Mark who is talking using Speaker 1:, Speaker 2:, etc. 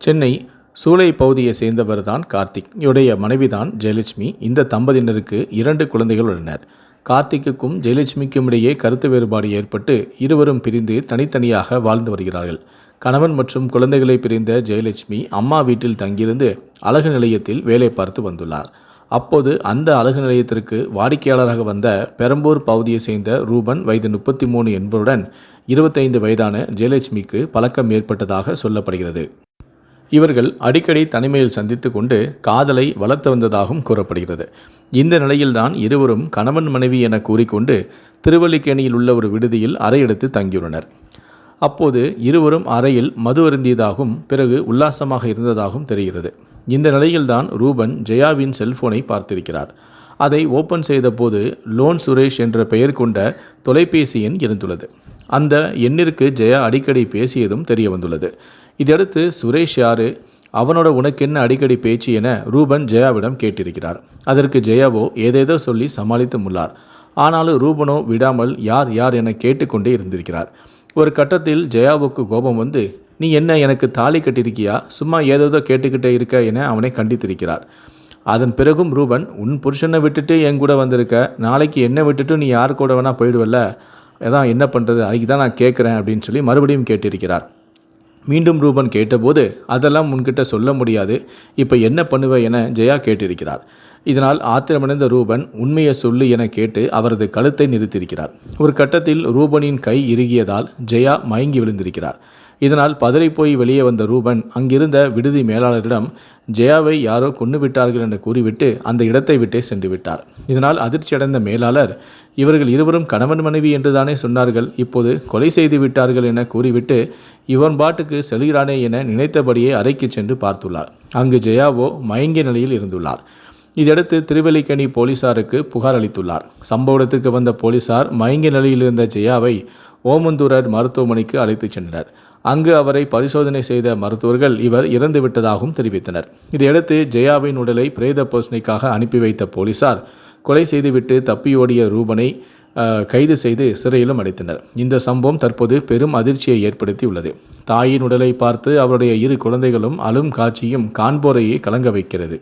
Speaker 1: சென்னை சூளை பகுதியை சேர்ந்தவர் தான் கார்த்திக். இவருடைய மனைவிதான் ஜெயலட்சுமி. இந்த தம்பதியினருக்கு இரண்டு குழந்தைகள் உள்ளனர். கார்த்திக்குக்கும் ஜெயலட்சுமிக்கும் இடையே கருத்து வேறுபாடு ஏற்பட்டு இருவரும் பிரிந்து தனித்தனியாக வாழ்ந்து வருகிறார்கள். கணவன் மற்றும் குழந்தைகளை பிரிந்த ஜெயலட்சுமி அம்மா வீட்டில் தங்கியிருந்து அழகு நிலையத்தில் வேலை பார்த்து வந்துள்ளார். அப்போது அந்த அழகு நிலையத்திற்கு வாடிக்கையாளராக வந்த பெரம்பூர் பகுதியை சேர்ந்த ரூபன் வயது முப்பத்தி மூணு என்பவருடன் இருபத்தைந்து வயதான ஜெயலட்சுமிக்கு பழக்கம் ஏற்பட்டதாக சொல்லப்படுகிறது. இவர்கள் அடிக்கடி தனிமையில் சந்தித்து கொண்டு காதலை வளர்த்து வந்ததாகவும் கூறப்படுகிறது. இந்த நிலையில்தான் இருவரும் கணவன் மனைவி என கூறிக்கொண்டு திருவல்லிக்கேணியில் உள்ள ஒரு விடுதியில் அறையெடுத்து தங்கியுள்ளனர். அப்போது இருவரும் அறையில் மது அருந்தியதாகவும் பிறகு உல்லாசமாக இருந்ததாகவும் தெரிகிறது. இந்த நிலையில்தான் ரூபன் ஜெயாவின் செல்போனை பார்த்திருக்கிறார். அதை ஓப்பன் செய்தபோது லோன் சுரேஷ் என்ற பெயர் கொண்ட தொலைபேசி எண் இருந்துள்ளது. அந்த எண்ணிற்கு ஜெயா அடிக்கடி பேசியதும் தெரிய வந்துள்ளது இதையடுத்து சுரேஷ் யாரு? அவனோட உனக்கென்ன அடிக்கடி பேச்சு என ரூபன் ஜெயாவிடம் கேட்டிருக்கிறார். அதற்கு ஜெயாவோ ஏதேதோ சொல்லி சமாளித்து முள்ளார். ஆனாலும் ரூபனோ விடாமல் யார் யார் என கேட்டுக்கொண்டே இருந்திருக்கிறார். ஒரு கட்டத்தில் ஜெயாவுக்கு கோபம் வந்து நீ என்ன எனக்கு தாலி கட்டியிருக்கியா? சும்மா ஏதேதோ கேட்டுக்கிட்டே இருக்க என அவனை கண்டித்திருக்கிறார். அதன் பிறகும் ரூபன் உன் புருஷனை விட்டுட்டு என் கூட வந்திருக்க. நாளைக்கு என்னை விட்டுட்டு நீ யார் கூட வேணால் போயிடுவல்ல. அதான் என்ன பண்ணுறது அதுக்கு தான் நான் கேட்குறேன் அப்படின்னு சொல்லி மறுபடியும் கேட்டிருக்கிறார். மீண்டும் ரூபன் கேட்டபோது அதெல்லாம் உன்கிட்ட சொல்ல முடியாது. இப்போ என்ன பண்ணுவ என ஜெயா கேட்டிருக்கிறார். இதனால் ஆத்திரமடைந்த ரூபன் உண்மையை சொல்லு என கேட்டு அவரது கழுத்தை நிறுத்தியிருக்கிறார். ஒரு கட்டத்தில் ரூபனின் கை இறுகியதால் ஜெயா மயங்கி விழுந்திருக்கிறார். இதனால் பதறிப்போய் வெளியே வந்த ரூபன் அங்கிருந்த விடுதி மேலாளரிடம் ஜெயாவை யாரோ கொண்டு விட்டார்கள் என்று கூறிவிட்டு அந்த இடத்தை விட்டே சென்று விட்டார். இதனால் அதிர்ச்சியடைந்த மேலாளர் இவர்கள் இருவரும் கணவன் மனைவி என்றுதானே சொன்னார்கள். இப்போது கொலை செய்து விட்டார்கள் என கூறிவிட்டு இவன் பாட்டுக்கு செல்கிறானே என நினைத்தபடியே அறைக்கு சென்று பார்த்துள்ளார். அங்கு ஜெயாவோ மயங்கிய நிலையில் இருந்துள்ளார். இதையடுத்து திருவல்லிக்கணி போலீசாருக்கு புகார் அளித்துள்ளார். சம்பவ இடத்திற்கு வந்த போலீசார் மயங்கிய நிலையில் இருந்த ஜெயாவை ஓமந்தூரர் மருத்துவமனைக்கு அழைத்துச் சென்றனர். அங்கு அவரை பரிசோதனை செய்த மருத்துவர்கள் இவர் இறந்துவிட்டதாகவும் தெரிவித்தனர். இதையடுத்து ஜெயாவின் உடலை பிரேத பரிசோதனைக்காக அனுப்பி வைத்த போலீசார் கொலை செய்துவிட்டு தப்பியோடிய ரூபனை கைது செய்து சிறையிலும் அடைத்தனர். இந்த சம்பவம் தற்போது பெரும் அதிர்ச்சியை ஏற்படுத்தியுள்ளது. தாயின் உடலை பார்த்து அவருடைய இரு குழந்தைகளும் அழும் காட்சியும் காண்போரையே கலங்க வைக்கிறது.